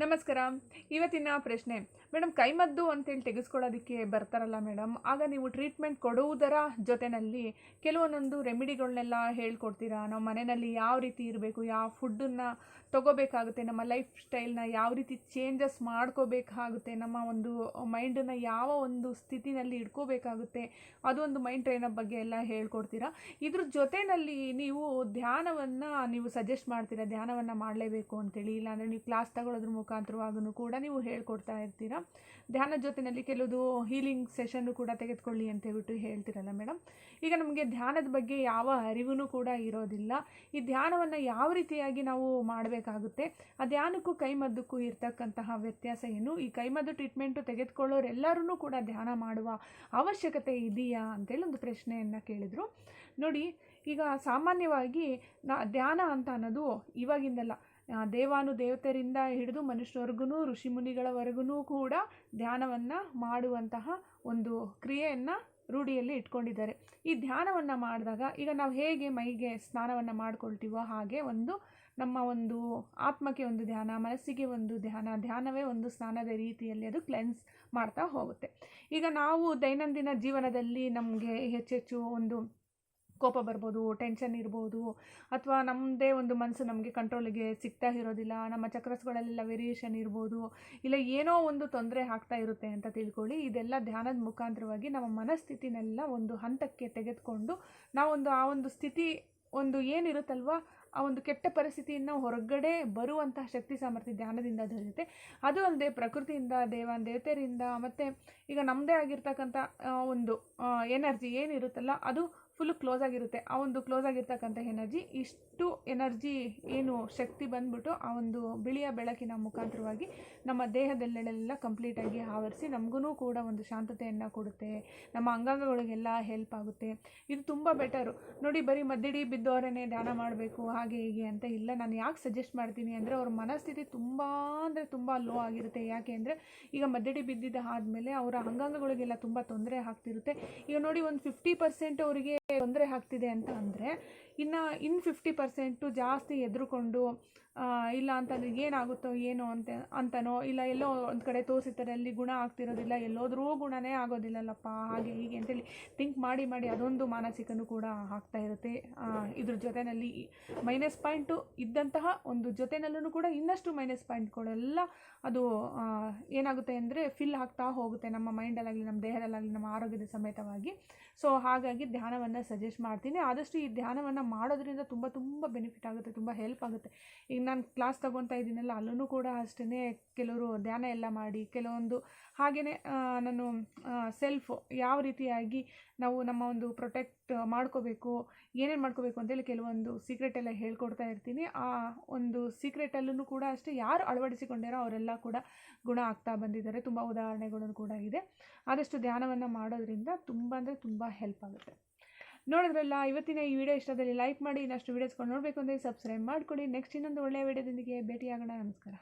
ನಮಸ್ಕಾರ. ಇವತ್ತಿನ ಪ್ರಶ್ನೆ ಮೇಡಮ್ ಕೈಮದ್ದು ಅಂತೇಳಿ ತೆಗೆಸ್ಕೊಳ್ಳೋದಕ್ಕೆ ಬರ್ತಾರಲ್ಲ ಮೇಡಮ್ ಆಗ ನೀವು ಟ್ರೀಟ್ಮೆಂಟ್ ಕೊಡುವುದರ ಜೊತೆಯಲ್ಲಿ ಕೆಲವೊಂದೊಂದು ರೆಮಿಡಿಗಳನ್ನೆಲ್ಲ ಹೇಳ್ಕೊಡ್ತೀರಾ? ನಾವು ಮನೆಯಲ್ಲಿ ಯಾವ ರೀತಿ ಇರಬೇಕು, ಯಾವ ಫುಡ್ಡನ್ನು ತಗೋಬೇಕಾಗುತ್ತೆ, ನಮ್ಮ ಲೈಫ್ ಸ್ಟೈಲ್ನ ಯಾವ ರೀತಿ ಚೇಂಜಸ್ ಮಾಡ್ಕೋಬೇಕಾಗುತ್ತೆ, ನಮ್ಮ ಒಂದು ಮೈಂಡನ್ನು ಯಾವ ಒಂದು ಸ್ಥಿತಿನಲ್ಲಿ ಇಟ್ಕೋಬೇಕಾಗುತ್ತೆ ಒಂದು ಮೈಂಡ್ ಟ್ರೈನಪ್ ಬಗ್ಗೆ ಎಲ್ಲ ಹೇಳ್ಕೊಡ್ತೀರಾ? ಇದ್ರ ಜೊತೆಯಲ್ಲಿ ನೀವು ಧ್ಯಾನವನ್ನು ನೀವು ಸಜೆಸ್ಟ್ ಮಾಡ್ತೀರಾ? ಧ್ಯಾನವನ್ನು ಮಾಡಲೇಬೇಕು ಅಂತೇಳಿ, ಇಲ್ಲಾಂದರೆ ನೀವು ಕ್ಲಾಸ್ ತಗೊಳ್ಳೋದ್ರ ಮುಖಾಂತರವಾಗೂ ಕೂಡ ನೀವು ಹೇಳ್ಕೊಡ್ತಾ ಇರ್ತೀರಾ. ಧ್ಯಾನ ಜೊತೆಯಲ್ಲಿ ಕೆಲವುದು ಹೀಲಿಂಗ್ ಸೆಷನ್ನು ಕೂಡ ತೆಗೆದುಕೊಳ್ಳಿ ಅಂತ ಹೇಳ್ಬಿಟ್ಟು ಹೇಳ್ತೀರಲ್ಲ ಮೇಡಮ್ ಈಗ ನಮಗೆ ಧ್ಯಾನದ ಬಗ್ಗೆ ಯಾವ ಅರಿವು ಕೂಡ ಇರೋದಿಲ್ಲ. ಈ ಧ್ಯಾನವನ್ನು ಯಾವ ರೀತಿಯಾಗಿ ನಾವು ಮಾಡಬೇಕಾಗುತ್ತೆ? ಆ ಧ್ಯಾನಕ್ಕೂ ಕೈಮದ್ದಕ್ಕೂ ಇರ್ತಕ್ಕಂತಹ ವ್ಯತ್ಯಾಸ ಏನು? ಈ ಕೈಮದ್ದು ಟ್ರೀಟ್ಮೆಂಟು ತೆಗೆದುಕೊಳ್ಳೋರೆಲ್ಲರೂ ಕೂಡ ಧ್ಯಾನ ಮಾಡುವ ಅವಶ್ಯಕತೆ ಇದೆಯಾ ಅಂತೇಳಿ ಒಂದು ಪ್ರಶ್ನೆಯನ್ನು ಕೇಳಿದರು. ನೋಡಿ, ಈಗ ಸಾಮಾನ್ಯವಾಗಿ ನಾ ಧ್ಯಾನ ಅಂತ ಅನ್ನೋದು ಇವಾಗಿಂದಲ್ಲ ದೇವಾನು ದೇವತೆಯರಿಂದ ಹಿಡಿದು ಮನುಷ್ಯರ್ಗೂ ಋಷಿಮುನಿಗಳವರೆಗೂ ಕೂಡ ಧ್ಯಾನವನ್ನು ಮಾಡುವಂತಹ ಒಂದು ಕ್ರಿಯೆಯನ್ನು ರೂಢಿಯಲ್ಲಿ ಇಟ್ಕೊಂಡಿದ್ದಾರೆ. ಈ ಧ್ಯಾನವನ್ನು ಮಾಡಿದಾಗ ಈಗ ನಾವು ಹೇಗೆ ಮೈಗೆ ಸ್ನಾನವನ್ನು ಮಾಡ್ಕೊಳ್ತೀವೋ ಹಾಗೆ ಒಂದು ನಮ್ಮ ಒಂದು ಆತ್ಮಕ್ಕೆ ಒಂದು ಧ್ಯಾನ, ಮನಸ್ಸಿಗೆ ಒಂದು ಧ್ಯಾನ, ಧ್ಯಾನವೇ ಒಂದು ಸ್ನಾನದ ರೀತಿಯಲ್ಲಿ ಅದು ಕ್ಲೆನ್ಸ್ ಮಾಡ್ತಾ ಹೋಗುತ್ತೆ. ಈಗ ನಾವು ದೈನಂದಿನ ಜೀವನದಲ್ಲಿ ನಮಗೆ ಹೆಚ್ಚೆಚ್ಚು ಒಂದು ಕೋಪ ಬರ್ಬೋದು ಟೆನ್ಷನ್ ಇರ್ಬೋದು ಅಥವಾ ನಮ್ಮದೇ ಒಂದು ಮನಸ್ಸು ನಮಗೆ ಕಂಟ್ರೋಲಿಗೆ ಸಿಗ್ತಾ ಇರೋದಿಲ್ಲ, ನಮ್ಮ ಚಕ್ರಸ್ಗಳಲ್ಲೆಲ್ಲ ವೇರಿಯೇಷನ್ ಇರ್ಬೋದು ಇಲ್ಲ ಏನೋ ಒಂದು ತೊಂದರೆ ಆಗ್ತಾ ಇರುತ್ತೆ ಅಂತ ತಿಳ್ಕೊಳ್ಳಿ. ಇದೆಲ್ಲ ಧ್ಯಾನದ ಮುಖಾಂತರವಾಗಿ ನಮ್ಮ ಮನಸ್ಥಿತಿನೆಲ್ಲ ಒಂದು ಹಂತಕ್ಕೆ ತೆಗೆದುಕೊಂಡು ನಾವೊಂದು ಆ ಒಂದು ಸ್ಥಿತಿ ಒಂದು ಏನಿರುತ್ತಲ್ವ, ಆ ಒಂದು ಕೆಟ್ಟ ಪರಿಸ್ಥಿತಿಯನ್ನು ಹೊರಗಡೆ ಬರುವಂತಹ ಶಕ್ತಿ ಸಾಮರ್ಥ್ಯ ಧ್ಯಾನದಿಂದ ದೊರೆಯುತ್ತೆ. ಅದು ಅಲ್ಲದೆ ಪ್ರಕೃತಿಯಿಂದ ದೇವ ದೇವತೆಯರಿಂದ ಮತ್ತು ಈಗ ನಮ್ಮದೇ ಆಗಿರ್ತಕ್ಕಂಥ ಒಂದು ಎನರ್ಜಿ ಏನಿರುತ್ತಲ್ಲ ಅದು ಫುಲ್ಲು ಕ್ಲೋಸ್ ಆಗಿರುತ್ತೆ. ಆ ಒಂದು ಕ್ಲೋಸ್ ಆಗಿರ್ತಕ್ಕಂಥ ಎನರ್ಜಿ ಇಷ್ಟು ಎನರ್ಜಿ ಏನು ಶಕ್ತಿ ಬಂದ್ಬಿಟ್ಟು ಆ ಒಂದು ಬಿಳಿಯ ಬೆಳಕಿನ ಮುಖಾಂತರವಾಗಿ ನಮ್ಮ ದೇಹದಲ್ಲೆಲ್ಲ ಕಂಪ್ಲೀಟಾಗಿ ಆವರಿಸಿ ನಮಗೂ ಕೂಡ ಒಂದು ಶಾಂತತೆಯನ್ನು ಕೊಡುತ್ತೆ. ನಮ್ಮ ಅಂಗಾಂಗಗಳಿಗೆಲ್ಲ ಹೆಲ್ಪ್ ಆಗುತ್ತೆ. ಇದು ತುಂಬ ಬೆಟರು ನೋಡಿ, ಬರೀ ಮದ್ದಿಡಿ ಬಿದ್ದವರೇ ಧ್ಯಾನ ಮಾಡಬೇಕು, ಹಾಗೆ ಹೀಗೆ ಅಂತ ಇಲ್ಲ. ನಾನು ಯಾಕೆ ಸಜೆಸ್ಟ್ ಮಾಡ್ತೀನಿ ಅಂದರೆ ಅವ್ರ ಮನಸ್ಥಿತಿ ತುಂಬ ಅಂದರೆ ತುಂಬ ಲೋ ಆಗಿರುತ್ತೆ. ಯಾಕೆ ಅಂದರೆ ಈಗ ಮದ್ದಿಡಿ ಬಿದ್ದಿದ್ದ ಆದಮೇಲೆ ಅವರ ಅಂಗಾಂಗಗಳಿಗೆಲ್ಲ ತುಂಬ ತೊಂದರೆ ಆಗ್ತಿರುತ್ತೆ. ಈಗ ನೋಡಿ, ಒಂದು ಫಿಫ್ಟಿ ಪರ್ಸೆಂಟ್ ಅವರಿಗೆ ತೊಂದರೆ ಆಗ್ತಿದೆ ಅಂತ ಅಂದರೆ, ಇನ್ನು ಇನ್ನು ಫಿಫ್ಟಿ ಪರ್ಸೆಂಟು ಜಾಸ್ತಿ ಎದುರುಕೊಂಡು ಇಲ್ಲ ಅಂತಂದರೆ ಏನಾಗುತ್ತೋ ಏನೋ ಅಂತ, ಅಂತನೋ, ಇಲ್ಲ ಎಲ್ಲೋ ಒಂದು ಕಡೆ ತೋರಿಸಿರ್ತಾರೆ ಅಲ್ಲಿ ಗುಣ ಆಗ್ತಿರೋದಿಲ್ಲ, ಎಲ್ಲೋದ್ರೂ ಗುಣನೇ ಆಗೋದಿಲ್ಲಲ್ಲಪ್ಪ, ಹಾಗೆ ಹೀಗೆ ಅಂತೇಳಿ ಥಿಂಕ್ ಮಾಡಿ ಮಾಡಿ ಅದೊಂದು ಮಾನಸಿಕನೂ ಕೂಡ ಆಗ್ತಾ ಇರುತ್ತೆ. ಇದ್ರ ಜೊತೆಯಲ್ಲಿ ಮೈನಸ್ ಪಾಯಿಂಟು ಇದ್ದಂತಹ ಒಂದು ಜೊತೆನಲ್ಲೂ ಕೂಡ ಇನ್ನಷ್ಟು ಮೈನಸ್ ಪಾಯಿಂಟ್ಗಳೆಲ್ಲ ಅದು ಏನಾಗುತ್ತೆ ಅಂದರೆ ಫಿಲ್ ಆಗ್ತಾ ಹೋಗುತ್ತೆ ನಮ್ಮ ಮೈಂಡಲ್ಲಾಗಲಿ ನಮ್ಮ ದೇಹದಲ್ಲಾಗಲಿ, ನಮ್ಮ ಆರೋಗ್ಯದ ಸಮೇತವಾಗಿ. ಸೊ ಹಾಗಾಗಿ ಧ್ಯಾನವನ್ನು ಸಜೆಸ್ಟ್ ಮಾಡ್ತೀನಿ. ಆದಷ್ಟು ಈ ಧ್ಯಾನವನ್ನು ಮಾಡೋದ್ರಿಂದ ತುಂಬ ತುಂಬ ಬೆನಿಫಿಟ್ ಆಗುತ್ತೆ, ತುಂಬ ಹೆಲ್ಪ್ ಆಗುತ್ತೆ. ಈಗ ನಾನು ಕ್ಲಾಸ್ ತಗೊತಾ ಇದ್ದೀನಲ್ಲ, ಅಲ್ಲೂ ಕೂಡ ಅಷ್ಟೇ ಕೆಲವರು ಧ್ಯಾನ ಎಲ್ಲ ಮಾಡಿ, ಕೆಲವೊಂದು ಹಾಗೆಯೇ ನಾನು ಸೆಲ್ಫ್ ಯಾವ ರೀತಿಯಾಗಿ ನಾವು ನಮ್ಮ ಒಂದು ಪ್ರೊಟೆಕ್ಟ್ ಮಾಡ್ಕೋಬೇಕು, ಏನೇನು ಮಾಡ್ಕೋಬೇಕು ಅಂತೇಳಿ ಕೆಲವೊಂದು ಸೀಕ್ರೆಟ್ ಎಲ್ಲ ಹೇಳ್ಕೊಡ್ತಾ ಇರ್ತೀನಿ. ಆ ಒಂದು ಸೀಕ್ರೆಟಲ್ಲೂ ಕೂಡ ಅಷ್ಟೇ, ಯಾರು ಅಳವಡಿಸಿಕೊಂಡಿರೋ ಅವರೆಲ್ಲ ಕೂಡ ಗುಣ ಆಗ್ತಾ ಬಂದಿದ್ದಾರೆ. ತುಂಬ ಉದಾಹರಣೆಗಳನ್ನು ಕೂಡ ಇದೆ. ಆದಷ್ಟು ಧ್ಯಾನವನ್ನು ಮಾಡೋದ್ರಿಂದ ತುಂಬ ಅಂದರೆ ತುಂಬ ಹೆಲ್ಪ್ ಆಗುತ್ತೆ. ನೋಡಿದ್ರಲ್ಲ, ಇವತ್ತಿನ ಈ ವಿಡಿಯೋ ಇಷ್ಟದಲ್ಲಿ ಲೈಕ್ ಮಾಡಿ ಇನ್ನಷ್ಟು ವೀಡಿಯೋಸ್ಗಳು ನೋಡಬೇಕು ಅಂದರೆ ಸಬ್ಸ್ಕ್ರೈಬ್ ಮಾಡ್ಕೊಳ್ಳಿ ನೆಕ್ಸ್ಟ್ ಇನ್ನೊಂದು ಒಳ್ಳೆಯ ವಿಡಿಯೋದೊಂದಿಗೆ ಭೇಟಿಯಾಗೋಣ. ನಮಸ್ಕಾರ.